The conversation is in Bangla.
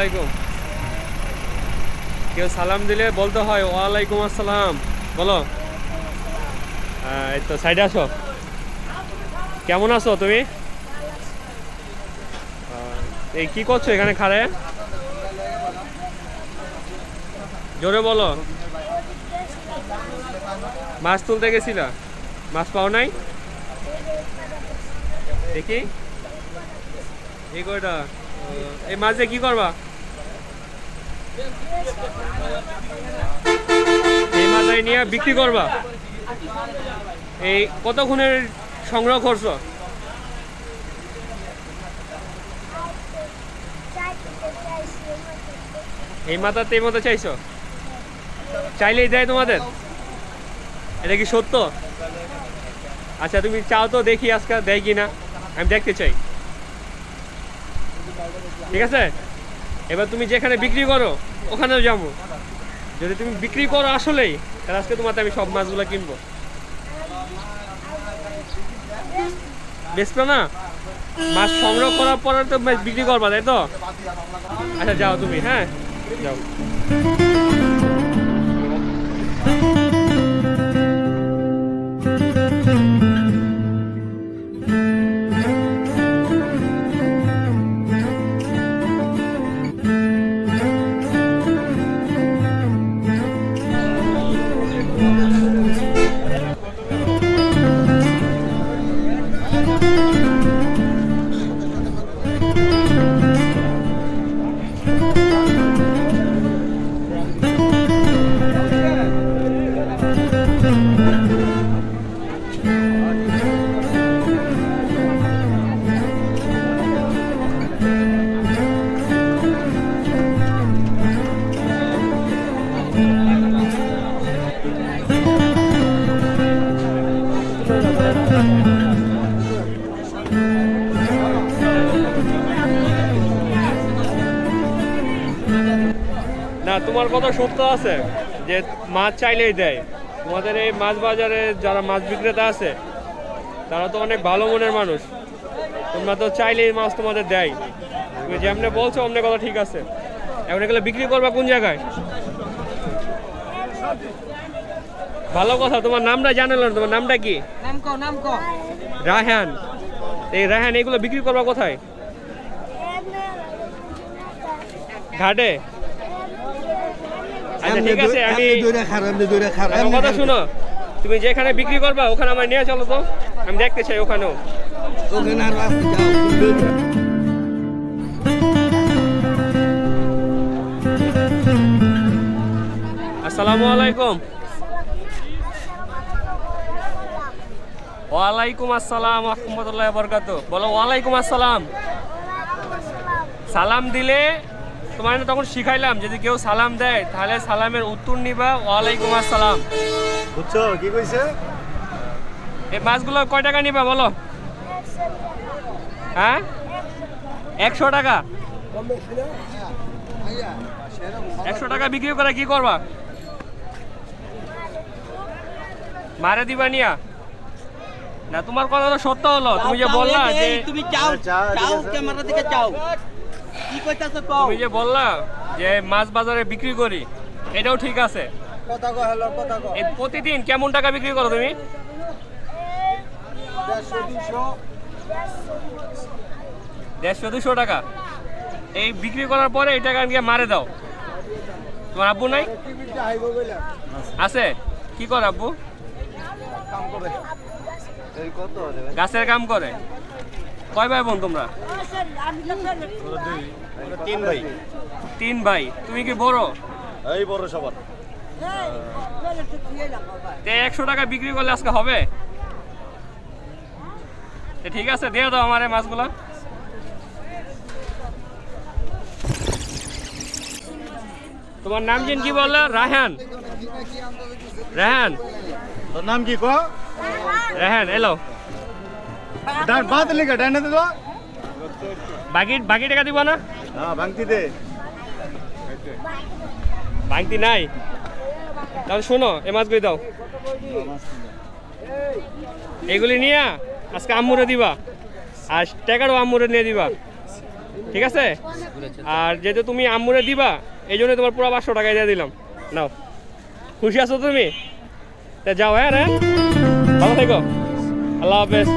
আলাইকুম। কেউ সালাম দিলে বলতে হয় ওয়ালাইকুম আসসালাম। বলো। হ্যাঁ, এই তো সাইডে আসো। কেমন আছো তুমি? এই কি করছ এখানে খাড়ে? জোরে বলো। মাছ তুলতে গেছিলা? মাছ পাও নাই? দেখি। এই কয়টা? এই মাছে কি করবা? এই মাছাই নিয়ে বিক্রি করবা? এই কতক্ষণের সংগ্রহ করছ? এই মাথাতে এই মতো চাইছো? চাইলেই দেয় তোমাদের? এটা কি সত্য? আচ্ছা তুমি চাও তো দেখি আজকে দেয় কি না আমি দেখতে চাই। ঠিক আছে? এবার তুমি যেখানে বিক্রি করো, ওখানেও যাব। যদি তুমি বিক্রি করো আসলেই, তাহলে আজকে তোমার আমি সব মাছগুলো কিনবো। বেচবে না? মাছ সংগ্রহ করার পরে তো বিক্রি করবা, তাই তো? আচ্ছা যাও তুমি হ্যাঁ? যাও। না তোমার কথা সত্য আছে যে মাছ চাইলেই দেয়। তোমাদের এই মাছ বাজারে যারা মাছ বিক্রেতা আছে তারা তো অনেক ভালো মনের মানুষ। তোমরা তো চাইলেই মাছ তোমাদের দেয়। তুমি যেমনি বলছো অমনি কথা ঠিক আছে। এখন এগুলো বিক্রি করবা কোন জায়গায়? ভালো কথা তোমার নামটা জানালো না তোমার নামটা কি? নাম কো নাম কো রাহান এই রাহান এগুলো বিক্রি করবা কোথায়? ঘাটে? আচ্ছা ঠিক আছে আমি দূরে খারাপ এমনি দূরে খারাপ আমার কথা শুনো। তুমি যেখানে বিক্রি করবা ওখানে আমার নিয়ে চলো তো। আমি দেখতে চাই ওখানেও। ওখানে আর যাও। আসসালামু আলাইকুম। ওয়ালাইকুম আসসালাম রহমতুল্লাহ বরকাত বলো ওয়ালাইকুম আসসালাম। সালাম দিলে তোমার তখন শিখাইলাম যদি কেউ সালাম দেয় তাহলে সালামের উত্তর নিবা। ওয়ালাইকুম আসসালাম। বুঝছ? কি কইছে? এই মাছগুলো কয় টাকা নিবা বলো? হ্যাঁ? একশো টাকা? একশো টাকা বিক্রি করে কি করবা? মারে দিবা নিয়া? না তোমার কথা তো সত্য হলো। তুমি যে বললা যে তুমি চাও চাও, ঠিক চাও। ক্যামেরা দিকে চাও। কি কইতাছো কও? তুমি যে বললা যে মাছ বাজারে বিক্রি করি এটাও ঠিক আছে। কথা কো হ্যালো কথা কো এই প্রতিদিন কেমন টাকা বিক্রি করো তুমি? দেড়শো দুশো দেড়শো দুশো টাকা। এই বিক্রি করার পরে এই টাকা গিয়ে মারে দাও। তোমার আব্বু নাই? আছে? কি করে আব্বু? কাম করে। গাছের কাম করে। কয় ভাই বোন তোমরা? তিন ভাই। তিন ভাই তুমি কি বড়? এই বড় সবার। তে একশো টাকা বিক্রি করলে আজকে হবে? ঠিক আছে দিয়ে দাও আমার মাছগুলো। তোমার নাম যেন কি বলল? রাহান রাহান তোর নাম কি কো? রাহান এলো। ডান বাদ লিখা ডানে তো বাকি বাকি টাকা দিব না? হ্যাঁ ভাঙতি দে। ভাঙতি নাই? তাহলে শোনো এ মাছগুলি দাও। এগুলি নিয়ে আজকে আম্মুরে দিবা। আর টাকারও আম্মুরে নিয়ে দিবা। ঠিক আছে? আর যেহেতু তুমি আম্মুরে দিবা এই জন্য তোমার পুরো পাঁচশো টাকা দিয়ে দিলাম। নাও। খুশি আছো তুমি? তা যাও হ্যাঁ রে। ভালো থেকো। আল্লাহ হাফেজ।